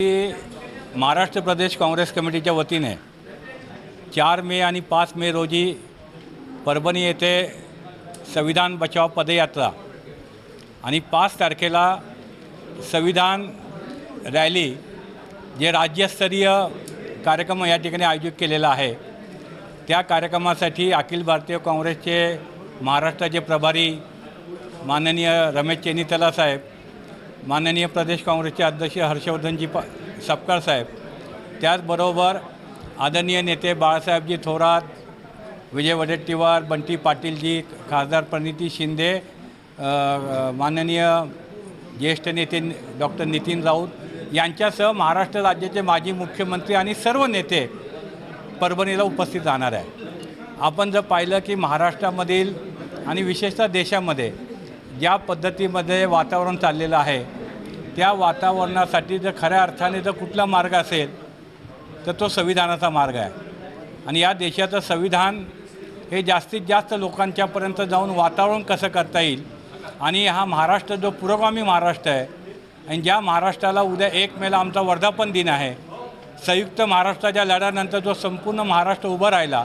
महाराष्ट्र प्रदेश काँग्रेस कमिटीच्या वतीने चार मे आणि पाच मे रोजी परभणी येथे संविधान बचाव पदयात्रा आणि पाच तारखेला संविधान रॅली जे राज्यस्तरीय कार्यक्रम या ठिकाणी आयोजित केलेला आहे त्या कार्यक्रमासाठी अखिल भारतीय काँग्रेसचे महाराष्ट्राचे प्रभारी माननीय रमेश चेनितला साहेब माननीय प्रदेश काँग्रेसचे अध्यक्ष हर्षवर्धनजी प सपकाळ साहेब त्याचबरोबर आदरणीय नेते बाळासाहेबजी थोरात विजय वडेट्टीवार बंटी पाटीलजी खासदार प्रणिती शिंदे माननीय ज्येष्ठ नेते डॉक्टर नितीन राऊत यांच्यासह महाराष्ट्र राज्याचे माजी मुख्यमंत्री आणि सर्व नेते परभणीला उपस्थित राहणार आहे आपण जर पाहिलं की महाराष्ट्रामधील आणि विशेषतः देशामध्ये ज्या पद्धतीमध्ये वातावरण चाललेलं आहे त्या वातावरणासाठी जर खऱ्या अर्थाने जर कुठला मार्ग असेल तर तो संविधानाचा मार्ग आहे. आणि या देशाचं संविधान हे जास्तीत जास्त लोकांच्यापर्यंत जाऊन वातावरण कसं करता येईल आणि हा महाराष्ट्र जो पुरोगामी महाराष्ट्र आहे आणि ज्या महाराष्ट्राला उद्या एक मेला आमचा वर्धापन दिन आहे संयुक्त महाराष्ट्राच्या लढ्यानंतर जो संपूर्ण महाराष्ट्र उभं राहिला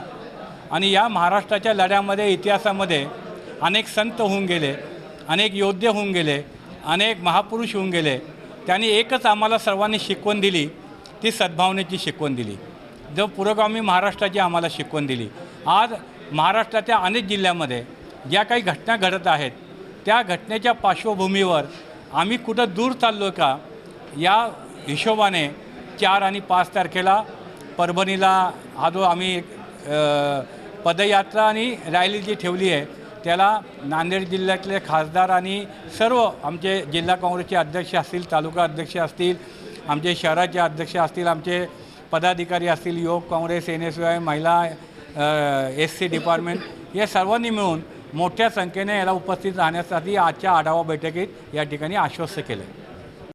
आणि या महाराष्ट्राच्या लढ्यामध्ये इतिहासामध्ये अनेक संत होऊन गेले. अनेक योद्धे होऊन गेले अनेक महापुरुष होऊन गेले. त्यांनी एकच आम्हाला सर्वांनी शिकवण दिली ती सद्भावनेची शिकवण दिली. जो पुरोगामी महाराष्ट्राची आम्हाला शिकवण दिली. आज महाराष्ट्राच्या अनेक जिल्ह्यामध्ये ज्या काही घटना घडत आहेत त्या घटनेच्या पार्श्वभूमीवर आम्ही कुठं दूर चाललो का या हिशोबाने चार आणि पाच तारखेला परभणीला हा जो आम्ही पदयात्रा आणि रॅली जी ठेवली आहे त्याला नांदेड जिल्ह्यातले खासदार आणि सर्व आमचे जिल्हा काँग्रेसचे अध्यक्ष असतील तालुका अध्यक्ष असतील आमचे शहराचे अध्यक्ष असतील आमचे पदाधिकारी असतील युवक काँग्रेस एन एस वाय महिला एस सी डिपार्टमेंट या सर्वांनी मिळून मोठ्या संख्येने याला उपस्थित राहण्यासाठी आजच्या आढावा बैठकीत या ठिकाणी आश्वस्त केलं.